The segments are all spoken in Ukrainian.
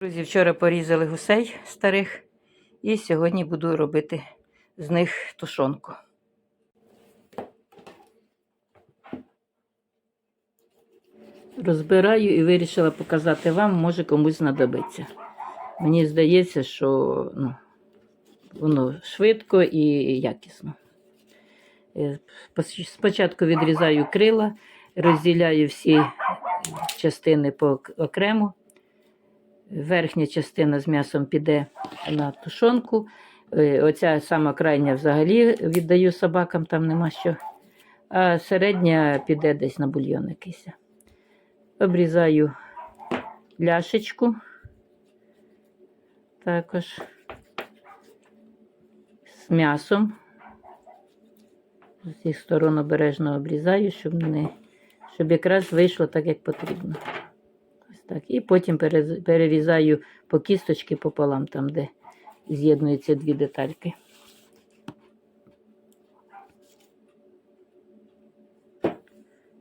Друзі, вчора порізали гусей старих і сьогодні буду робити з них тушонку. Розбираю і вирішила показати вам, може комусь знадобиться. Мені здається, що ну, воно швидко і якісно. Е, Спочатку відрізаю крила, розділяю всі частини по окремо. Верхня частина з м'ясом піде на тушонку. Е, Оця сама крайня взагалі віддаю собакам, там нема що. А середня піде десь на бульйон якийсь. Обрізаю ляшечку. Також з м'ясом. З усіх сторон обережно обрізаю, щоб, не, щоб якраз вийшло так, як потрібно. Так. І потім перерізаю по кісточки пополам, там, де з'єднуються дві детальки.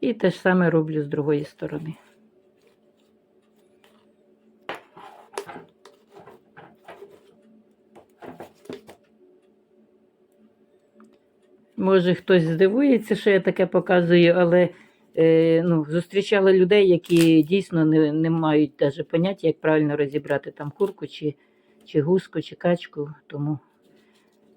І те ж саме роблю з другої сторони. Може, хтось здивується, що я таке показую, але е, ну, зустрічала людей, які дійсно не, не мають навіть поняття, як правильно розібрати там курку, чи, чи гуску, чи качку. Тому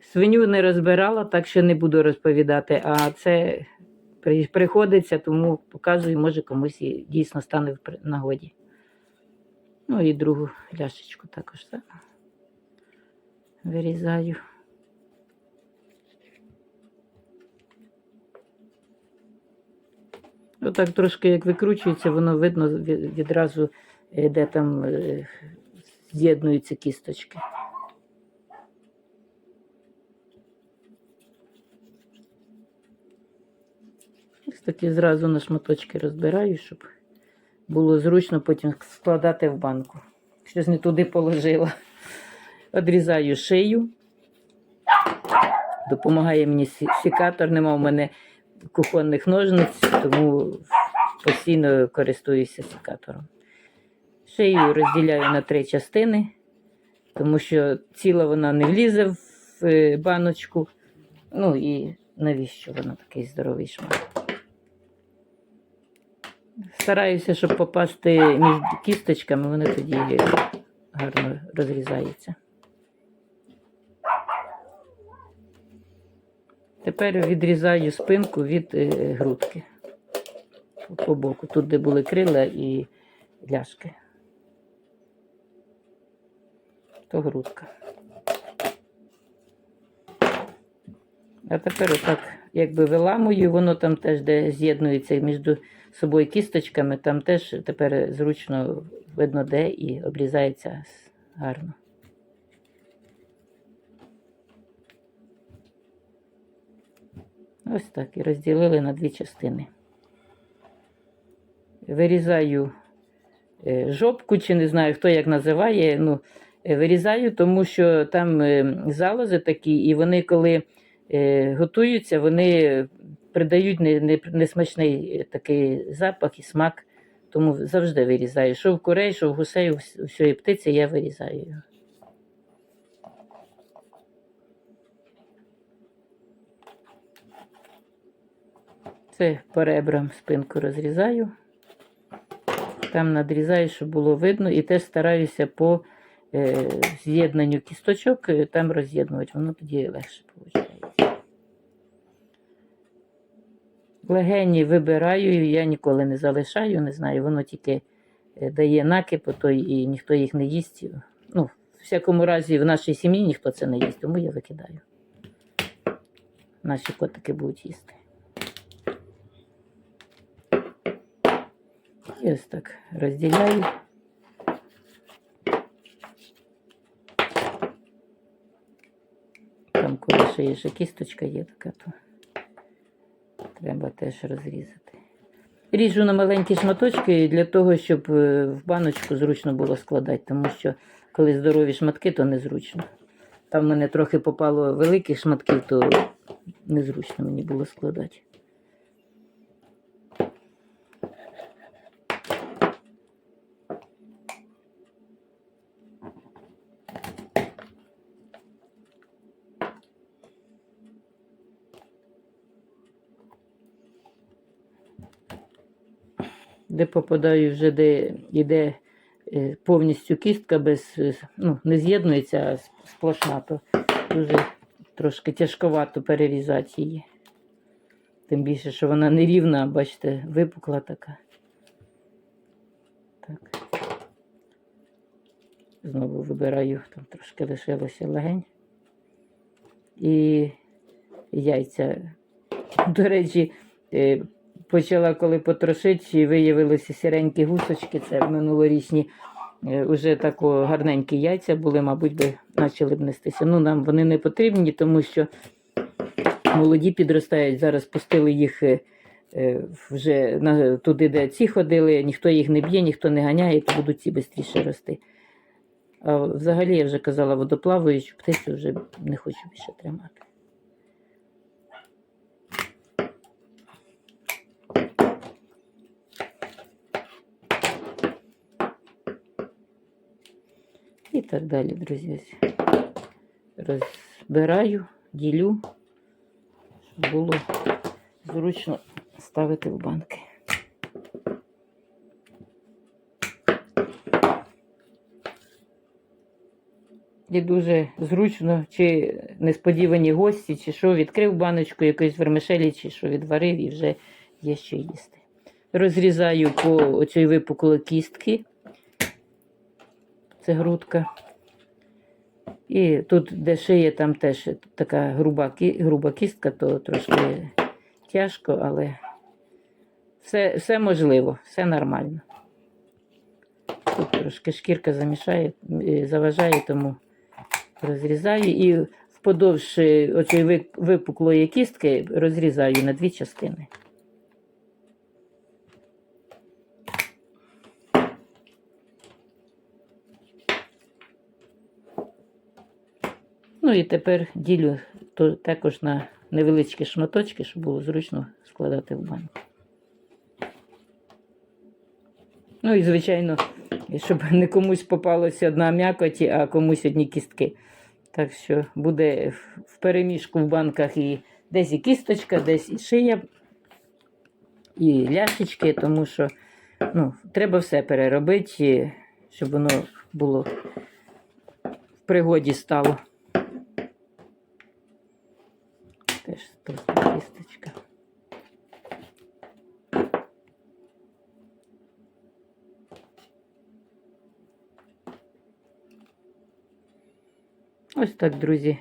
свиню не розбирала, так що не буду розповідати. А це приходиться, тому показую, може комусь і дійсно стане в нагоді. Ну і другу ляшечку також так. Вирізаю. Отак трошки як викручується, воно видно відразу, е, де там е, з'єднуються кісточки. Ось такі зразу на шматочки розбираю, щоб було зручно потім складати в банку. Щось не туди положила. Одрізаю шию. Допомагає мені сікатор, нема в мене кухонних ножниць, тому постійно користуюся секатором. Шию розділяю на три частини, тому що ціла вона не влізе в е, баночку. Ну і навіщо вона такий здоровий шмат. Стараюся, щоб попасти між кісточками, вони тоді гарно розрізаються. Тепер відрізаю спинку від е, грудки по- по боку, тут, де були крила і ляшки. То грудка. А тепер отак, якби виламую, воно там теж, де з'єднується між собою кісточками, там теж тепер зручно видно де і обрізається гарно. Ось так і розділили на дві частини. Вирізаю е, жопку, чи не знаю, хто як називає. Ну, е, вирізаю, тому що там е, залози такі, і вони, коли готуються, вони придають не- не- несмачний такий запах і смак. Тому завжди вирізаю. Що в курей, що в гусей, у всієї птиці я вирізаю. його. Це по ребрам спинку розрізаю. Там надрізаю, щоб було видно, і теж стараюся по е, з'єднанню кісточок е, там роз'єднувати, воно тоді легше виходить. Легені вибираю, я ніколи не залишаю, не знаю, воно тільки е, дає накип, то і ніхто їх не їсть. Ну, в всякому разі, в нашій сім'ї ніхто це не їсть, тому я викидаю. Наші котики будуть їсти. І ось так розділяю. Там коли ще є ще кісточка є така, то треба теж розрізати. Ріжу на маленькі шматочки для того, щоб е, в баночку зручно було складати, тому що коли здорові шматки, то незручно. Там в мене трохи попало великих шматків, то незручно мені було складати. Де попадаю вже, де йде е, повністю кістка без, е, ну, не з'єднується, а сплошна, то дуже трошки тяжковато перерізати її. Тим більше, що вона не рівна, бачите, випукла така. Так. Знову вибираю, там трошки лишилося легень. І яйця. До речі, е, почала коли потрошити, і виявилися сіренькі гусочки, це минулорічні. Е, Уже тако гарненькі яйця були, мабуть, би почали б нестися. Ну, нам вони не потрібні, тому що молоді підростають. Зараз пустили їх е, е, вже туди, де ці ходили, ніхто їх не б'є, ніхто не ганяє, то будуть ці швидше рости. А взагалі, я вже казала, водоплаваючу птицю вже не хочу більше тримати. Так далі, друзі. Розбираю, ділю, щоб було зручно ставити в банки. І дуже зручно, чи несподівані гості, чи що, відкрив баночку якоїсь вермишелі, чи що відварив, і вже є що їсти. Розрізаю по оцій випуклої кістки. Це грудка. І тут, де шиє, там теж така груба, груба кістка, то трошки тяжко, але все, все можливо, все нормально. Тут трошки шкірка замішає, е, заважає, тому розрізаю і вподовж е, оцієї випуклої кістки розрізаю на дві частини. Ну і тепер ділю то також на невеличкі шматочки, щоб було зручно складати в банку. Ну і, звичайно, щоб не комусь попалося одна м'якоті, а комусь одні кістки. Так що буде в- переміжку в банках і десь і кісточка, десь і шия, і ляшечки, тому що ну, треба все переробити, щоб воно було в пригоді стало. Теж тут кісточка. Ось так, друзі,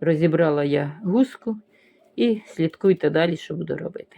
розібрала я гуску і слідкуйте далі, що буду робити.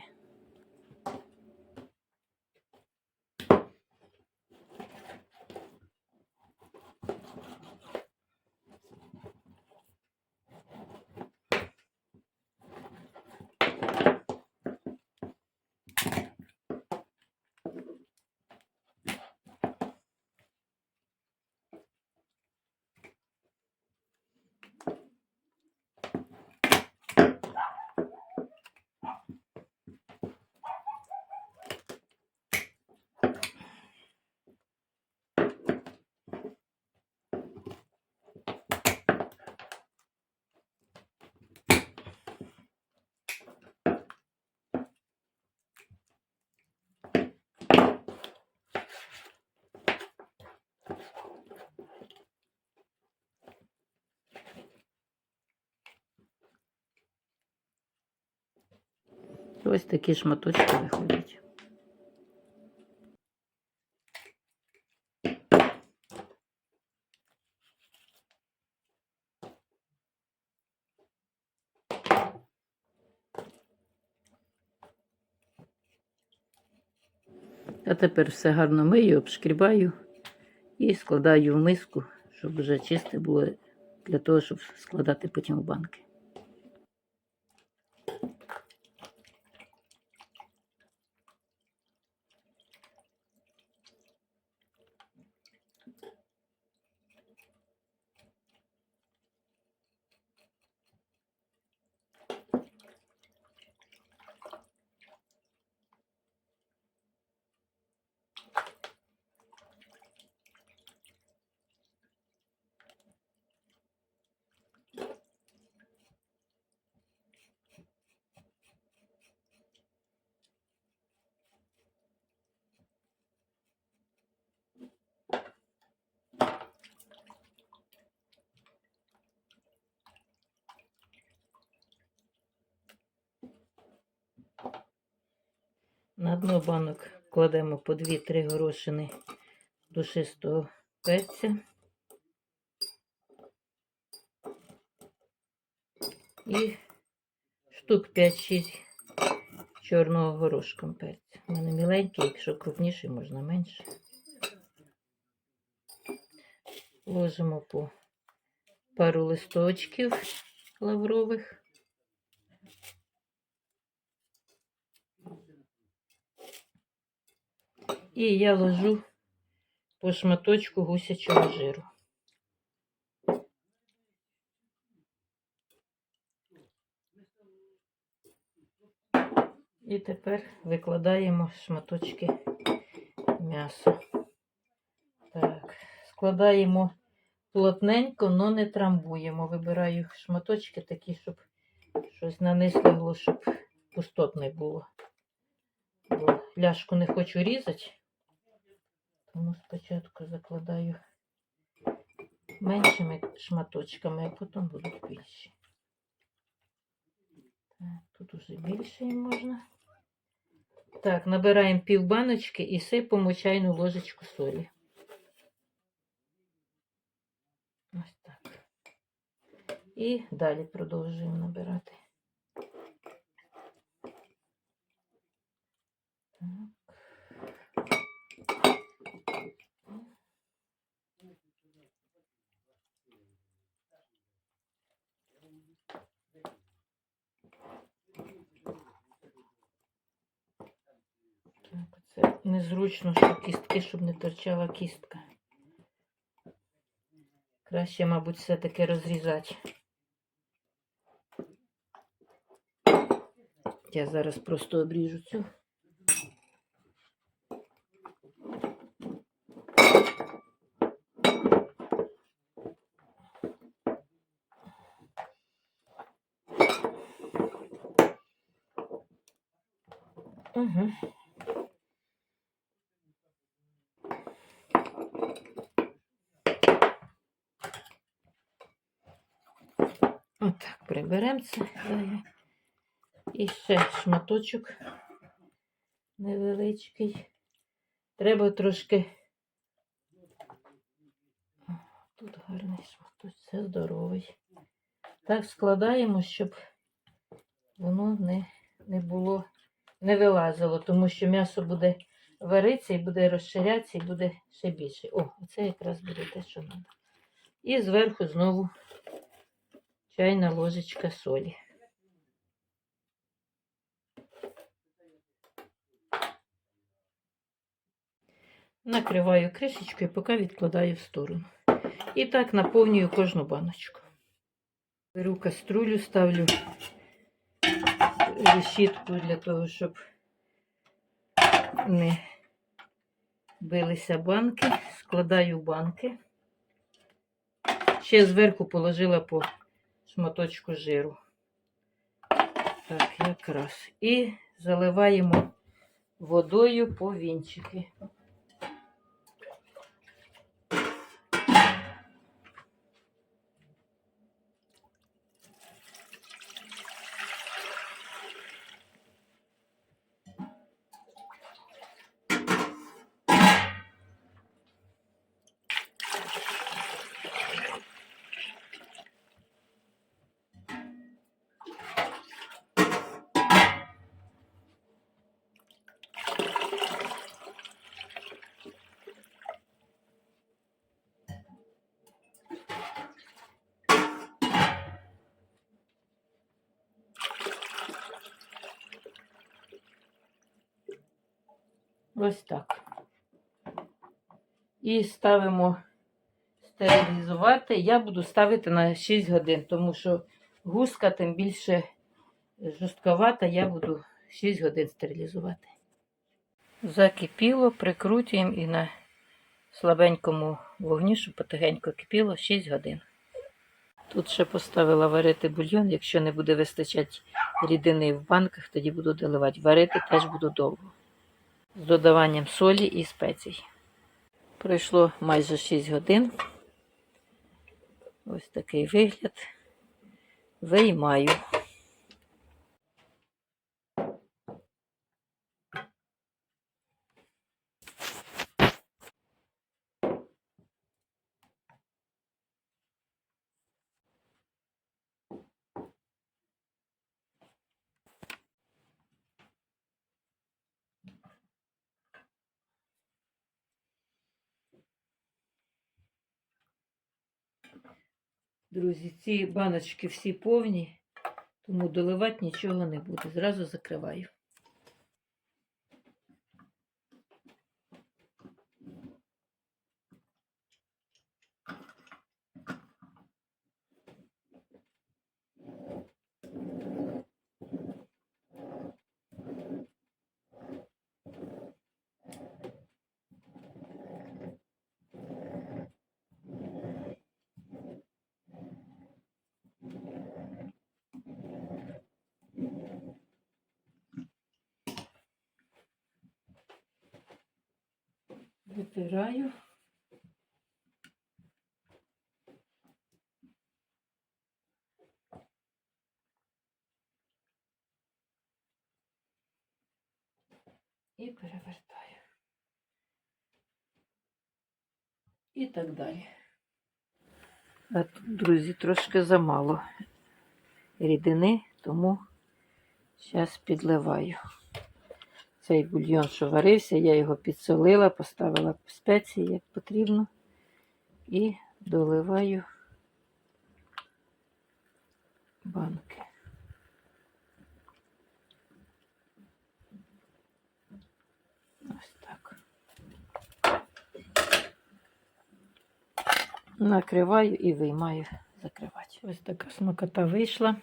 Ось такі шматочки виходять. А тепер все гарно мию, обшкрібаю і складаю в миску, щоб вже чисте було для того, щоб складати потім в банки. На дно банок кладемо по 2-3 горошини душистого перця. І штук 5-6 чорного горошком перця. У мене міленький, якщо крупніший, можна менше. Ложимо по пару листочків лаврових. І я ложу по шматочку гусячого жиру. І тепер викладаємо шматочки м'яса. Так, складаємо плотненько, але не трамбуємо. Вибираю шматочки такі, щоб щось на щоб пустот не було. Бо ляшку не хочу різати, тому спочатку закладаю меншими шматочками, а потім будуть більші. Тут уже більше і можна. Так, набираємо пів баночки і сипемо чайну ложечку солі. Ось так. І далі продовжуємо набирати. Так. Так, це незручно, що кістки, щоб не торчала кістка. Краще, мабуть, все-таки розрізати. Я зараз просто обріжу цю. Отак приберемо це. І ще шматочок невеличкий. Треба трошки. Тут гарний шматочок, це здоровий. Так складаємо, щоб воно не, не було, не вилазило, тому що м'ясо буде варитися і буде розширятися, і буде ще більше. О, це якраз буде те, що треба. І зверху знову чайна ложечка солі. Накриваю кришечкою, поки відкладаю в сторону. І так наповнюю кожну баночку. Беру каструлю, ставлю решітку для того, щоб не билися банки. Складаю банки. Ще зверху положила по шматочку жиру. Так, якраз. І заливаємо водою по вінчики. Ось так. І ставимо стерилізувати. Я буду ставити на 6 годин, тому що гуска тим більше жорстковата, я буду 6 годин стерилізувати. Закипіло, прикрутюємо і на слабенькому вогні, щоб потихеньку кипіло 6 годин. Тут ще поставила варити бульйон. Якщо не буде вистачати рідини в банках, тоді буду доливати. Варити теж буду довго. З додаванням солі і спецій. Пройшло майже 6 годин. Ось такий вигляд. Виймаю. Друзі, ці баночки всі повні, тому доливати нічого не буду. Зразу закриваю. Витираю. І перевертаю. І так далі. А тут, друзі, трошки замало рідини, тому зараз підливаю. Цей бульйон, що варився, я його підсолила, поставила спеції, як потрібно, і доливаю банки. Ось так. Накриваю і виймаю закривати. Ось така смакота вийшла.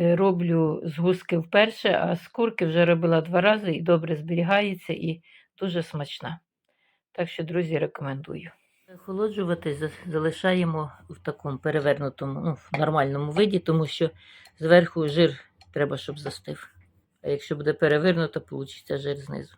Е, Роблю згустки вперше, а з курки вже робила два рази і добре зберігається і дуже смачна. Так що, друзі, рекомендую. Охолоджувати залишаємо в такому перевернутому, ну, в нормальному виді, тому що зверху жир треба, щоб застив. А якщо буде перевернуто, вийде жир знизу.